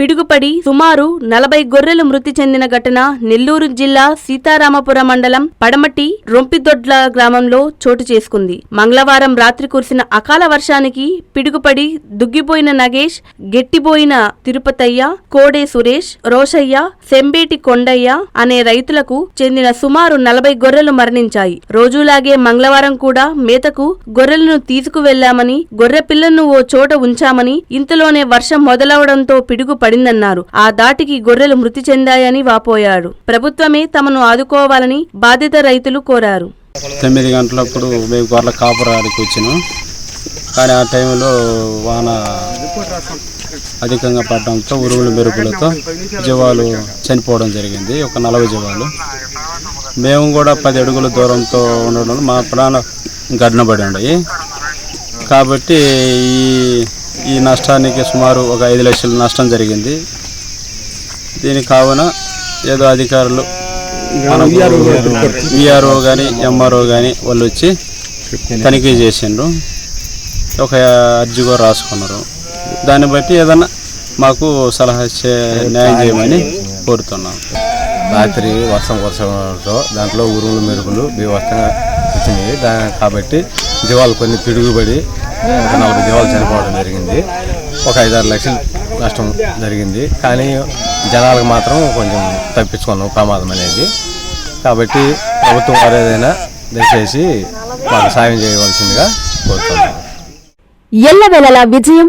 పిడుగుపడి సుమారు నలభై గొర్రెలు మృతి చెందిన ఘటన నెల్లూరు జిల్లా సీతారామపురం మండలం పడమటి రొంపిదొడ్ల గ్రామంలో చోటు చేసుకుంది. మంగళవారం రాత్రి కురిసిన అకాల వర్షానికి పిడుగుపడి దుగ్గిపోయిన నగేష్ గెట్టిపోయిన తిరుపతయ్య కోడే సురేష్ రోషయ్య సెంబేటి కొండయ్య అనే రైతులకు చెందిన సుమారు నలభై గొర్రెలు మరణించాయి. రోజులాగే మంగళవారం కూడా మేతకు గొర్రెలను తీసుకువెళ్ళామని గొర్రె పిల్లను ఓ చోట ఉంచామని ఇంతలోనే వర్షం మొదలవడంతో పిడుగుపడి పడిందన్నారు. ఆ దాటికి గొర్రెలు మృతి చెందాయని వాపోయాడు ప్రభుత్వమే తమను ఆదుకోవాలని బాధిత రైతులు కోరారు. తొమ్మిది గంటలప్పుడు మేము గొర్రెల కాపురానికి వచ్చినాం. కానీ ఆ టైంలో వాన అధికంగా పడడంతో ఉరువులు మెరుపులతో జీవాలు చనిపోవడం జరిగింది. ఒక నలభై జీవాలు. మేము కూడా పది అడుగుల దూరంతో ఉండడం మా ప్రాణ గడ్నపడి ఉన్నాయి కాబట్టి ఈ ఈ నష్టానికి సుమారు ఒక ఐదు లక్షల నష్టం జరిగింది. దీని కావున ఏదో అధికారులు విఆర్ఓ కానీ ఎంఆర్ఓ కానీ వాళ్ళు వచ్చి తనిఖీ చేసిండ్రు. ఒక అర్జీ కూడా రాసుకున్నారు. దాన్ని బట్టి ఏదన్నా మాకు సలహా చే న్యాయం చేయమని కోరుతున్నాం. రాత్రి వర్షం వర్షంతో దాంట్లో ఉరుములు మెరుపులు బీవస్తంగా వచ్చినాయి దా కాబట్టి జీవాలు కొన్ని పిడుగుబడి నలభై జీవాలు చనిపోవడం జరిగింది. ఒక ఐదారు లక్షలు నష్టం జరిగింది. కానీ జనాలకు మాత్రం కొంచెం తప్పించుకున్నాం ప్రమాదం అనేది. కాబట్టి ప్రభుత్వం వారు ఏదైనా దయచేసి మాకు సాయం చేయవలసిందిగా కోరుతున్నాను. ఎల్లవేళలా విజయం